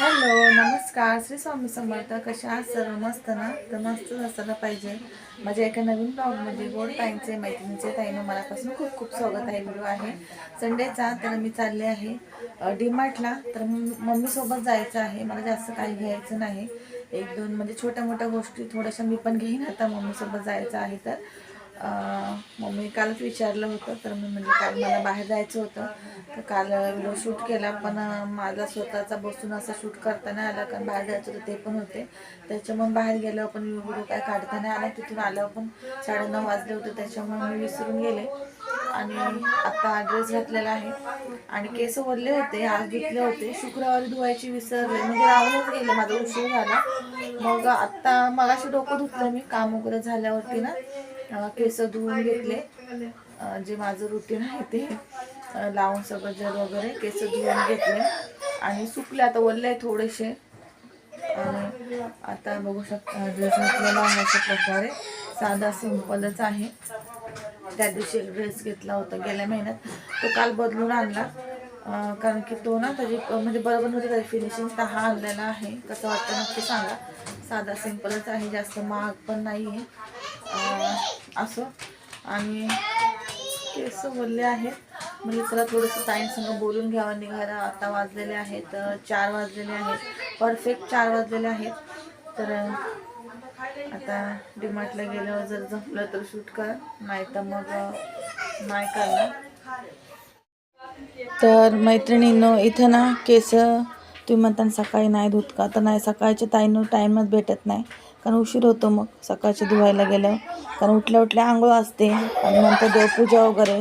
Hello नमस्कार. श्री स्वामी समर्थ कशा आहात सर्व? मस्त ना? तर मस्त असायला पाहिजे. माझ्या एका नवीन ब्लॉगमध्ये गोड ताईंचे मैत्रिणीचे ताईनं मलापासून खूप खूप स्वागत आहे. व्हिडिओ आहे. संडेचा तर मी चालले आहे डीमार्टला तर मम्मीसोबत जायचं आहे. मला जास्त काही घ्यायचं नाही. एक दोन म्हणजे छोट्या मोठ्या गोष्टी थोड्याशा मी पण घेईन. आता मम्मीसोबत जायचं आहे तर. मम्मी कालच विचारलं होतं तर मी म्हणजे काल मला बाहेर जायचं होतं. तर काल व्हिडिओ शूट केला पण माझा स्वतःचा बसून असं शूट करता नाही आला कारण बाहेर जायचं होतं ते पण होते. त्याच्यामुळे बाहेर गेल्यावर पण व्हिडिओ काय काढता नाही आला तिथून आल्यावर पण साडेनऊ वाजले होते त्याच्यामुळे मी विसरून गेले. आणि आता ड्रेस घातलेला आहे. आणि केस ओरले होते आज धुतले होते. शुक्रवारी धुवायची विसरले. म्हणजे राहूनच गेले माझा उशीर झाला. मग आत्ता मगाशी डोकं धुतलं मी काम वगैरे झाल्यावरती ना. केस धुवून घेतले. जे माझं रुटीन आहे ते लावून सगळं जर वगैरे केस धुवून घेतले. आणि सुकले आता ओलले थोडेसे. आणि आता बघू शकता ड्रेस घातलेला आहे अशा प्रकारे. साधा सिंपलच आहे. त्या दिवशी ड्रेस घेतला होता गेल्या महिन्यात. तो काल बदलून आणला. कारण की तो ना त्याची म्हणजे बरोबर नव्हती त्याची फिनिशिंग तर हा आणलेला आहे. कसं वाटतं नक्की सांगा. साधा सिंपलच आहे जास्त महाग पण नाही आहे असं. आणि केस बोलले आहेत. म्हणजे चला थोडंसं ताईंसंग बोलून घ्यावं निघायला. आता वाजलेले आहेत चार वाजलेले आहेत. परफेक्ट चार वाजलेले आहेत. तर आता डिमार्टला गेल्यावर जर जमलं तर शूट कर. नाही तर मग नाही करणार. तर मैत्रिणींनो इथं ना केस तुम्ही म्हणता सकाळी नाही धुत का? तर नाही सकाळच्या ताईनं टाईमच भेटत नाही. कारण उशीर होतो मग. सकाळचे धुवायला गेलं कारण उठल्या उठल्या आंघोळ असते. आणि नंतर देवपूजा वगैरे.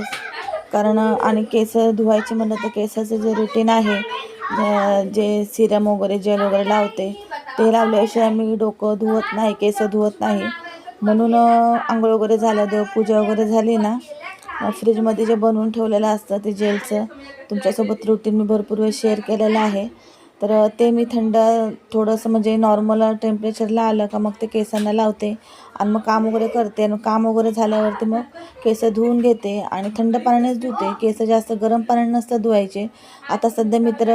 कारण आणि केस धुवायचे म्हणलं तर केसाचं जे रुटीन आहे जे सिरम वगैरे जेल वगैरे लावते ते लावल्याशिवाय मी डोकं धुवत नाही केस धुवत नाही. म्हणून आंघोळ वगैरे झालं देवपूजा वगैरे झाली ना फ्रीजमध्ये जे बनवून ठेवलेलं असतं ते जेलचं तुमच्यासोबत रुटीन मी भरपूर वेळ शेअर केलेलं आहे. तर ते मी थंड थोडंसं म्हणजे नॉर्मल टेम्परेचरला आलं का मग ते केसांना लावते. आणि मग काम वगैरे करते. आणि काम वगैरे झाल्यावरती मग केस धुवून घेते. आणि थंड पाण्यानेच धुते. केस जास्त गरम पाण्याने नसतं धुवायचे. आता सध्या मी तर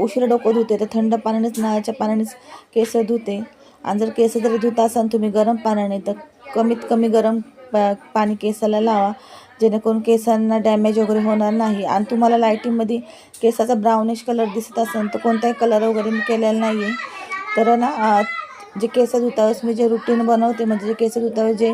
उशीर डोकं धुते. तर थंड पाण्यानेच नळाच्या पाण्यानेच केस धुते. आणि जर केस जरी धुता असाल तुम्ही गरम पाण्याने तर कमीत कमी गरम पा पाणी केसाला लावा. जेणेकरून केसांना डॅमेज वगैरे होणार नाही. आणि तुम्हाला लायटिंगमध्ये केसाचा ब्राउनिश कलर दिसत असेल तर कोणताही कलर वगैरे मी केलेला नाही आहे तर ना जे केस धुतावेळेस मी जे रुटीन बनवते म्हणजे जे केस धुतावेळेस जे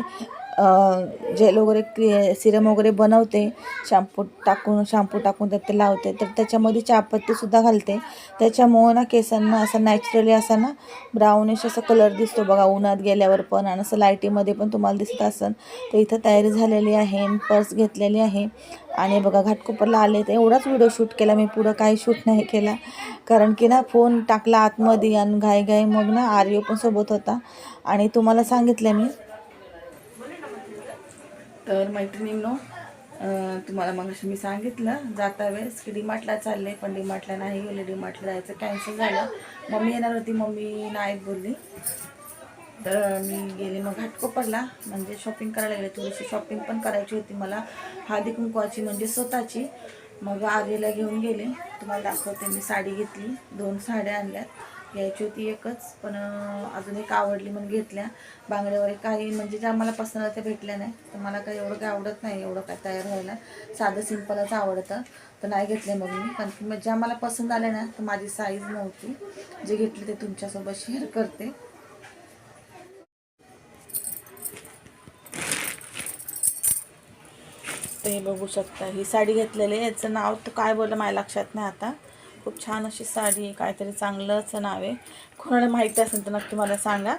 जेल वगैरे क्रि सिरम वगैरे बनवते. शॅम्पू टाकून शॅम्पू टाकून त्यात ते लावते. तर त्याच्यामध्ये चहापत्तीसुद्धा घालते. त्याच्यामुळं ना केसांना असं नॅचरली असा ना ब्राउनिश असा कलर दिसतो. बघा उन्हात गेल्यावर पण आणि असं लाईटीमध्ये पण तुम्हाला दिसत असेल तर इथं तयारी झालेली आहे. पर्स घेतलेली आहे. आणि बघा घाटकोपरला आले तर एवढाच व्हिडिओ शूट केला. मी पुढं काही शूट नाही केला. कारण की ना फोन टाकला आतमध्ये आणि घाई घाई मग ना आर्यो पण सोबत होता. आणि तुम्हाला सांगितलं मी तर मैत्रिणींनो तुम्हाला मग मी सांगितलं जाता वेळेस की डीमार्टला चालले पण डीमार्टला नाही गेले. डीमार्टला जायचं कॅन्सल झालं. मम्मी येणार होती मम्मी नाही बोलली. तर मी गेले मग घाटकोपरला म्हणजे शॉपिंग करायला गेले. थोडीशी शॉपिंग पण करायची होती मला. हळदी कुंकवाची म्हणजे स्वतःची. मग आर्यला घेऊन गेले. तुम्हाला दाखवते मी साडी घेतली. दोन साड्या आणल्यात. घ्यायची होती एकच पण अजून एक आवडली म्हणून घेतल्या. बांगड्यावर काही म्हणजे ज्या मला पसंत त्या भेटल्या नाही. तर मला काही एवढं काही आवडत नाही एवढं काय तयार व्हायला. साधं सिंपलच आवडतं. तर नाही घेतले मग मी. कारण की मग ज्या मला पसंत आल्या ना तर माझी साईज नव्हती. जे घेतले ते तुमच्यासोबत शेअर करते. तर हे बघू शकता ही साडी घेतलेली आहे. याचं नाव तर काय बोललं माझ्या लक्षात नाही आता. खूप छान अशी साडी आहे काहीतरी चांगलंच नाव आहे. कोणाला माहिती असेल तर नक्की मला सांगा.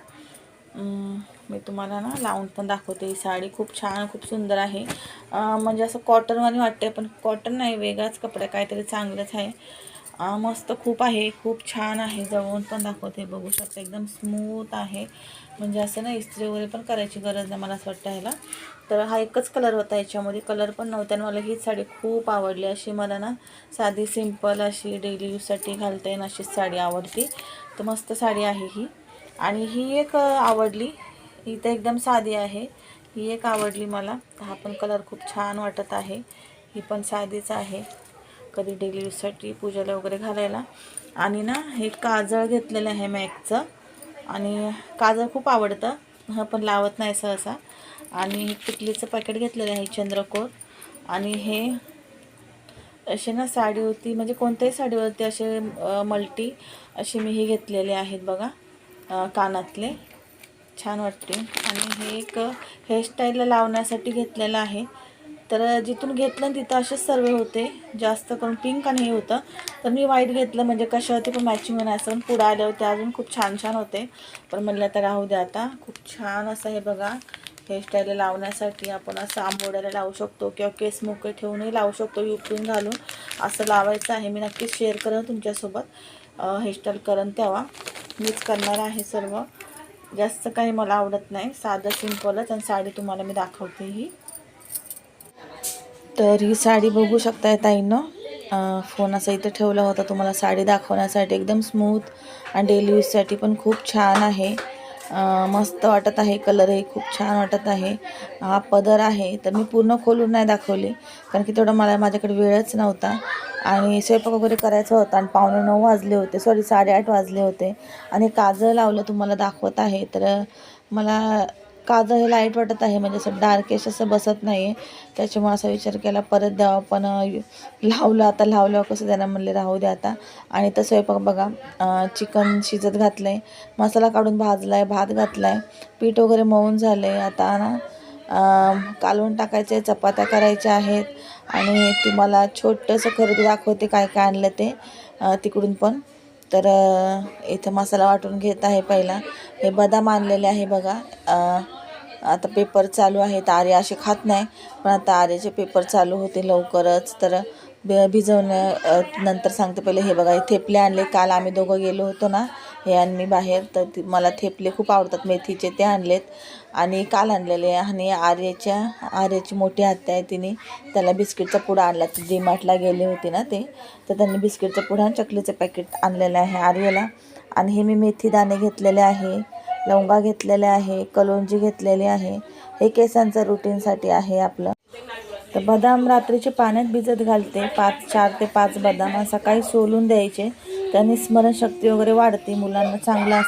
मी तुम्हाला ना लावून पण दाखवते ही साडी. खूप छान खूप सुंदर आहे. म्हणजे असं कॉटनवाणी वाटते पण कॉटन नाही वेगळाच कपडा काहीतरी चांगलंच आहे. मस्त खूप आहे. खूप छान आहे. जवळून पण दाखवते. बघू शकता एकदम स्मूथ आहे. म्हणजे असं ना इस्त्री वगैरे पण करायची गरज नाही मला असं वाटतं ह्याला. तर हा एकच कलर होता याच्यामध्ये. कलर पण नव्हता आणि मला ही साडी खूप आवडली. अशी मला ना साधी सिंपल अशी डेली यूजसाठी घालता येईल अशीच साडी आवडती. तर मस्त साडी आहे ही. आणि ही एक आवडली. ही तर एकदम साधी आहे. ही एक आवडली मला. हा पण कलर खूप छान वाटत आहे. ही पण साधीच आहे. कधी डेली यूजसाठी पूजेला वगैरे घालायला. आणि ना हे काजळ घेतलेलं आहे मॅकचं आणि काजळ खूप आवडतं. हा पण लावत नाही सहसा. आणि हे टिकलीचं पॅकेट घेतलेलं आहे चंद्रकोर. आणि हे असे ना साडी होती म्हणजे कोणत्याही साडीवरती असे मल्टी असे मी हे घेतलेले आहेत बघा कानातले. छान वाटते. आणि हे एक हेअरस्टाईलला लावण्यासाठी घेतलेलं आहे. तर जिथून घेतलं तिथं असेच सर्व होते. जास्त करून पिंक आणि हे होतं. तर मी व्हाईट घेतलं म्हणजे कशावरती पण मॅचिंग होणार असं पुढं आले होते अजून खूप छान छान होते. पण म्हणलं आता राहू द्या आता. खूप छान असं हे बघा. हेअरस्टाईलला लावण्यासाठी आपण असं आंबोड्याला लावू शकतो किंवा केस मोकळे ठेवूनही लावू शकतो युपिन घालून. असं लावायचं आहे. मी नक्कीच शेअर करेन तुमच्यासोबत. हेअरस्टाईल करेन तेव्हा. मीच करणार आहे सर्व. जास्त काही मला आवडत नाही. साधं सिंपलच आणि साडी तुम्हाला मी दाखवते ही. तर ही साडी बघू शकताय ताईनं. फोन असा इथं ठेवला होता तुम्हाला साडी दाखवण्यासाठी. एकदम स्मूथ आणि डेली यूजसाठी पण खूप छान आहे. मस्त वाटत आहे. कलरही खूप छान वाटत आहे. हा पदर आहे. तर मी पूर्ण खोलून नाही दाखवली. कारण की तेवढा मला माझ्याकडे वेळच नव्हता. आणि स्वयंपाक वगैरे करायचा होता आणि पावणे नऊ वाजले होते. सॉरी साडेआठ वाजले होते. आणि काजळ लावलं तुम्हाला दाखवत आहे. तर मला काजळ हे लाइट वाटत आहे म्हणजे असं डार्केश असं बसत नाही आहे त्याच्यामुळे असा विचार केला परत द्यावा पण लावलं आता लावल्यावर कसं त्यांना म्हणले राहू द्या आता. आणि तर स्वयंपाक बघा चिकन शिजत घातलं आहे मसाला काढून भाजला आहे भात घातला आहे पीठ वगैरे मळून झालं आहे आता ना कालवून टाकायचं टाकायचे चपात्या करायच्या आहेत. आणि तुम्हाला छोटंसं खरेदी दाखवते काय काय आणलं ते तिकडून पण. तर इथं मसाला वाटून घेत आहे पहिला. हे बदाम आणलेले आहे बघा आता पेपर चालू आहेत. आर्य असे खात नाही. पण आता आर्याचे पेपर चालू होते लवकरच. तर ब भिजवण्या नंतर सांगते पहिले हे बघा थेपले आणले. काल आम्ही दोघं गेलो होतो ना हे आणि मी बाहेर. तर मला थेपले खूप आवडतात. मेथीचे ते आणलेत. आणि काल आणलेले आणि आर्याच्या आर्याची मोठी आत्या आहे तिने. त्याला बिस्किटचा पुडा आणला. ती डी मार्टला गेले होते ना ते. तर त्यांनी बिस्किटचा पुडा आणि चकलीचं पॅकेट आणलेलं आहे आर्याला. आणि हे मी मेथी दाणे घेतलेले आहे. लवंगा घेतलेले आहे कलोंजी घेतलेली आहे. हे केसांचं रुटीनसाठी आहे आपलं. तर बदाम रात्रीचे पाण्यात भिजत घालते. पाच चार ते पाच बदाम सकाळी सोलून द्यायचे. त्याने स्मरणशक्ती वगैरे वाढते मुलांना चांगलं